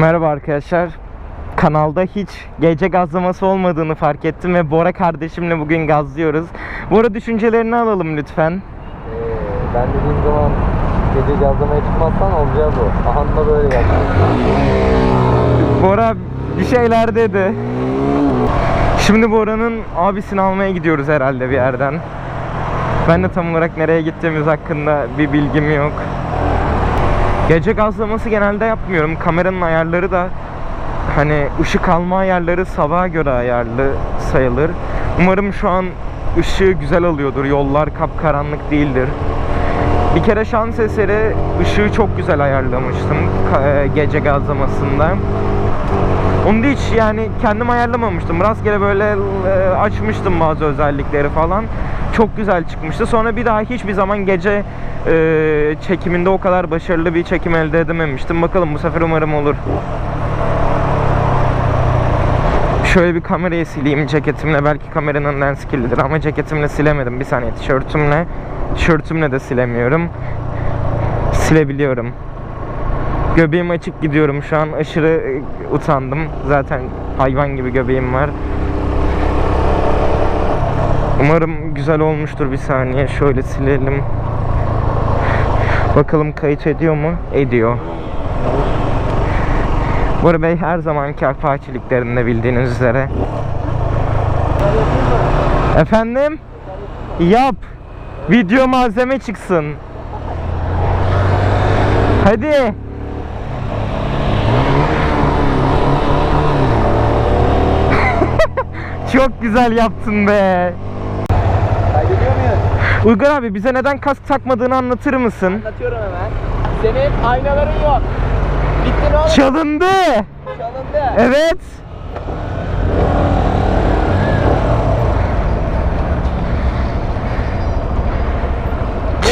Merhaba arkadaşlar. Kanalda hiç gece gazlaması olmadığını fark ettim ve Bora kardeşimle bugün gazlıyoruz. Bora düşüncelerini alalım lütfen. Ee, ben dediğim zaman gece gazlamaya çıkmazsan olacağı bu. Ahan da böyle geldi. Bora bir şeyler dedi. Şimdi Bora'nın abisini almaya gidiyoruz herhalde bir yerden. Ben de tam olarak nereye gittiğimiz hakkında bir bilgim yok. Gece gazlaması genelde yapmıyorum. Kameranın ayarları da hani ışık alma ayarları sabaha göre ayarlı sayılır. Umarım şu an ışığı güzel alıyordur. Yollar kapkaranlık değildir. Bir kere şans eseri ışığı çok güzel ayarlamıştım e, gece gazlamasında. Onu da hiç yani kendim ayarlamamıştım. Rastgele böyle e, açmıştım bazı özellikleri falan. Çok güzel çıkmıştı. Sonra bir daha hiçbir zaman gece e, çekiminde o kadar başarılı bir çekim elde edememiştim. Bakalım bu sefer umarım olur. Şöyle bir kamerayı sileyim ceketimle. Belki kameranın lens kirlidir ama ceketimle silemedim. Bir saniye tişörtümle. Tişörtümle de silemiyorum. Silebiliyorum. Göbeğim açık gidiyorum şu an. Aşırı e, utandım. Zaten hayvan gibi göbeğim var. Umarım güzel olmuştur bir saniye. Şöyle silelim. Bakalım kayıt ediyor mu? Ediyor. Bora Bey her zamanki afaçiliklerinde bildiğiniz üzere. Efendim? Yap. Video malzeme çıksın. Hadi. Çok güzel yaptın be. Uygar abi bize neden kask takmadığını anlatır mısın? Anlatıyorum hemen. Senin aynaların yok. Bitti ne oldu? Çalındı. Çalındı. Evet.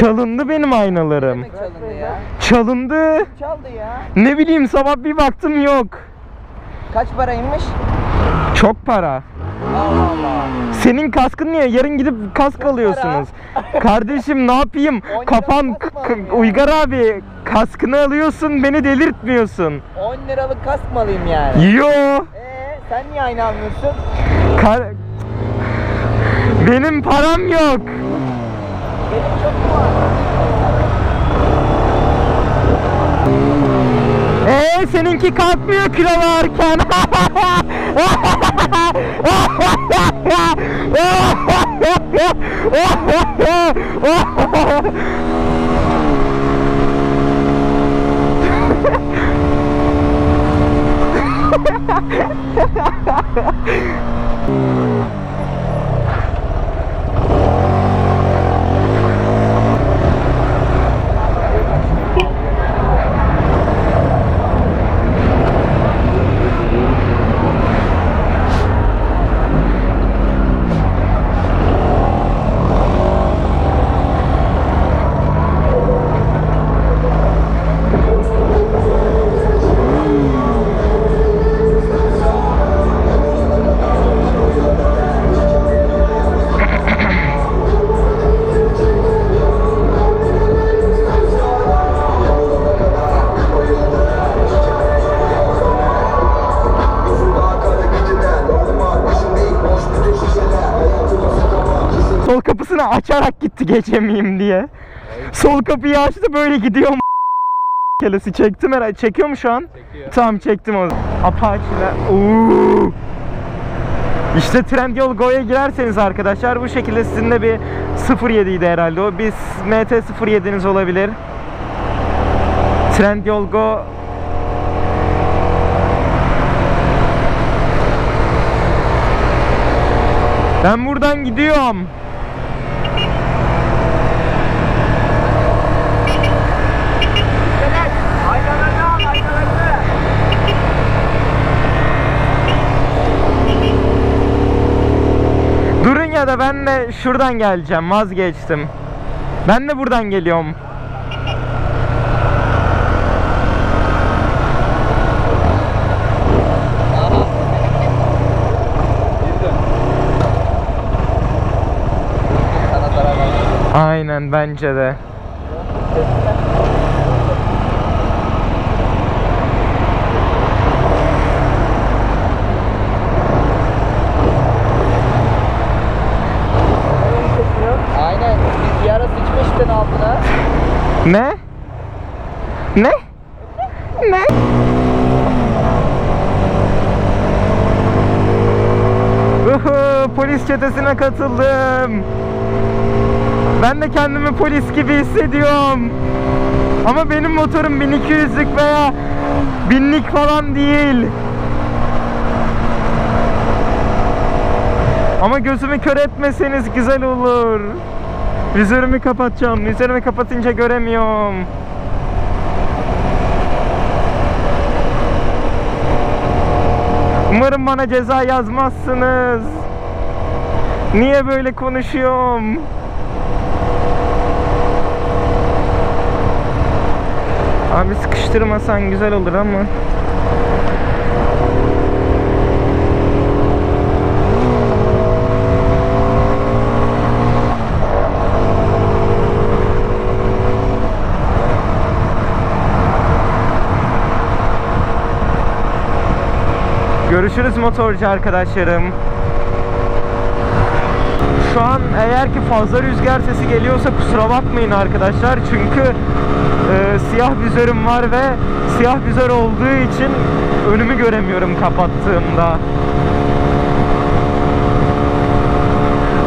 Çalındı benim aynalarım. Demek çalındı ya? Çalındı. Çaldı ya. Ne bileyim sabah bir baktım yok. Kaç paraymış? Çok para. Allah Allah. Senin kaskın niye? Yarın gidip kask alıyorsunuz. Kardeşim ne yapayım? Lira Kafan kask mı k- alayım ya? Uygar abi kaskını alıyorsun beni delirtmiyorsun. 10 liralık kask mı alayım yani? Yo. Eee sen niye aynı almıyorsun? Kar- Benim param yok. Benim çok mu var? Ee seninki kalkmıyor kilo varken. kapısını açarak gitti geçemeyeyim diye. Sol kapıyı açtı böyle gidiyor kelesi çektim herhalde. Çekiyor mu şu an? Çekiyor. Tamam çektim o. Apache'ler. Oo. İşte Trendyol Go'ya girerseniz arkadaşlar bu şekilde sizin de bir 07 idi herhalde o. Bir MT 07'niz olabilir. Trendyol Go Ben buradan gidiyorum. Aynalarını al aynalarını. Durun ya da ben de şuradan geleceğim. Vazgeçtim. Ben de buradan geliyorum. Sana zarar Ne? Ne? Ne? Uhu, polis çetesine katıldım. Ben de kendimi polis gibi hissediyorum. Ama benim motorum 1200'lük veya 1000'lik falan değil. Ama gözümü kör etmeseniz güzel olur. Vizörümü kapatacağım. Vizörümü kapatınca göremiyorum. Umarım bana ceza yazmazsınız. Niye böyle konuşuyorum? Abi sıkıştırmasan güzel olur ama. Görüşürüz motorcu arkadaşlarım. Şu an eğer ki fazla rüzgar sesi geliyorsa kusura bakmayın arkadaşlar. Çünkü e, siyah vizörüm var ve siyah vizör olduğu için önümü göremiyorum kapattığımda.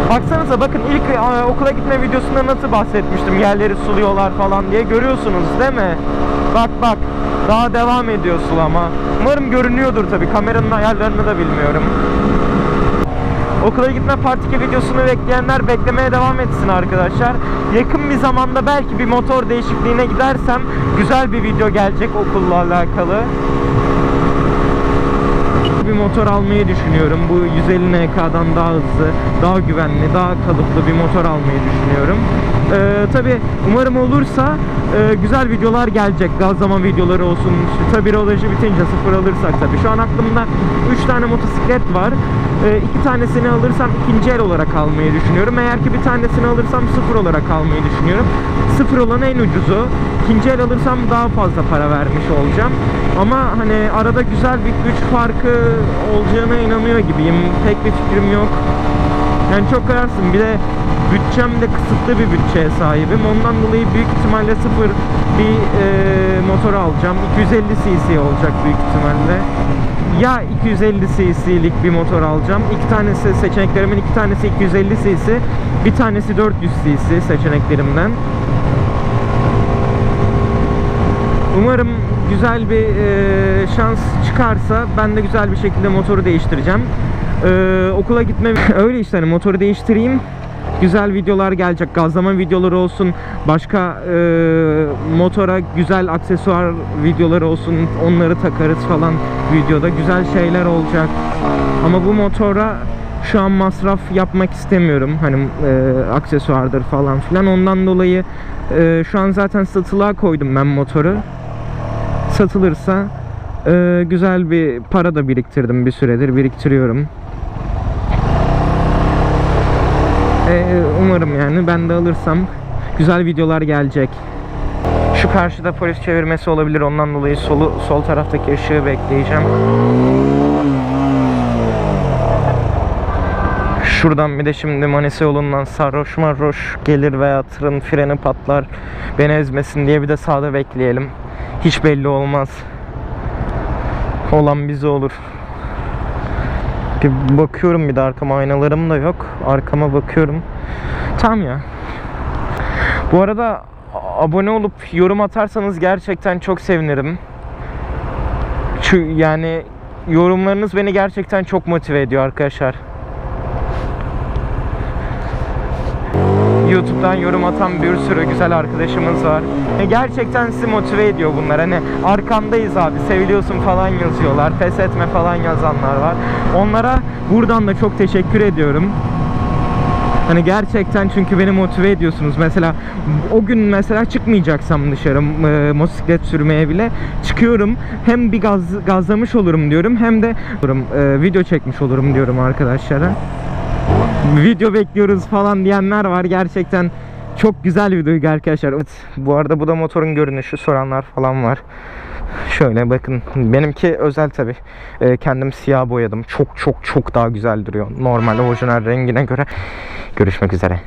Baksanıza bakın ilk e, okula gitme videosunda nasıl bahsetmiştim yerleri suluyorlar falan diye görüyorsunuz değil mi? Bak bak daha devam ediyor sulama. Umarım görünüyordur tabi kameranın ayarlarını da bilmiyorum. Okula gitme part 2 videosunu bekleyenler beklemeye devam etsin arkadaşlar. Yakın bir zamanda belki bir motor değişikliğine gidersem güzel bir video gelecek okulla alakalı bir motor almayı düşünüyorum. Bu 150 NK'dan daha hızlı, daha güvenli, daha kalıplı bir motor almayı düşünüyorum. Ee, Tabi umarım olursa e, güzel videolar gelecek. Gazlama videoları olsun. Tabi viroloji bitince sıfır alırsak tabi. Şu an aklımda 3 tane motosiklet var. Ee, iki tanesini alırsam ikinci el olarak almayı düşünüyorum. Eğer ki bir tanesini alırsam sıfır olarak almayı düşünüyorum. Sıfır olan en ucuzu. İkinci el alırsam daha fazla para vermiş olacağım. Ama hani arada güzel bir güç farkı olacağına inanıyor gibiyim. Pek bir fikrim yok. Yani çok kararsın. Bir de bütçem de kısıtlı bir bütçeye sahibim. Ondan dolayı büyük ihtimalle sıfır bir e, motor alacağım. 250 cc olacak büyük ihtimalle. Ya 250 cc'lik bir motor alacağım. İki tanesi seçeneklerimin iki tanesi 250 cc, bir tanesi 400 cc seçeneklerimden. Umarım güzel bir e, şans çıkarsa ben de güzel bir şekilde motoru değiştireceğim. E, okula gitme öyle işte hani motoru değiştireyim. Güzel videolar gelecek. Gazlama videoları olsun. Başka e, motora güzel aksesuar videoları olsun. Onları takarız falan videoda. Güzel şeyler olacak. Ama bu motora şu an masraf yapmak istemiyorum. Hani e, aksesuardır falan filan. Ondan dolayı e, şu an zaten satılığa koydum ben motoru satılırsa e, güzel bir para da biriktirdim bir süredir biriktiriyorum. E, umarım yani ben de alırsam güzel videolar gelecek. Şu karşıda polis çevirmesi olabilir ondan dolayı solu sol taraftaki ışığı bekleyeceğim. Şuradan bir de şimdi Manisa yolundan sarhoş marhoş gelir veya tırın freni patlar beni ezmesin diye bir de sağda bekleyelim. Hiç belli olmaz. Olan bize olur. Bir bakıyorum bir de arkama aynalarım da yok. Arkama bakıyorum. Tamam ya. Bu arada abone olup yorum atarsanız gerçekten çok sevinirim. Çünkü yani yorumlarınız beni gerçekten çok motive ediyor arkadaşlar. YouTube'dan yorum atan bir sürü güzel arkadaşımız var. E, Gerçekten sizi motive ediyor bunlar. Hani arkandayız abi, seviliyorsun falan yazıyorlar. Pes etme falan yazanlar var. Onlara buradan da çok teşekkür ediyorum. Hani gerçekten çünkü beni motive ediyorsunuz. Mesela o gün mesela çıkmayacaksam dışarı e, motosiklet sürmeye bile çıkıyorum. Hem bir gaz gazlamış olurum diyorum hem de e, video çekmiş olurum diyorum arkadaşlara video bekliyoruz falan diyenler var. Gerçekten çok güzel bir duygu arkadaşlar. Evet, bu arada bu da motorun görünüşü soranlar falan var. Şöyle bakın benimki özel tabi. kendim siyah boyadım. Çok çok çok daha güzel duruyor. Normal orijinal rengine göre. Görüşmek üzere.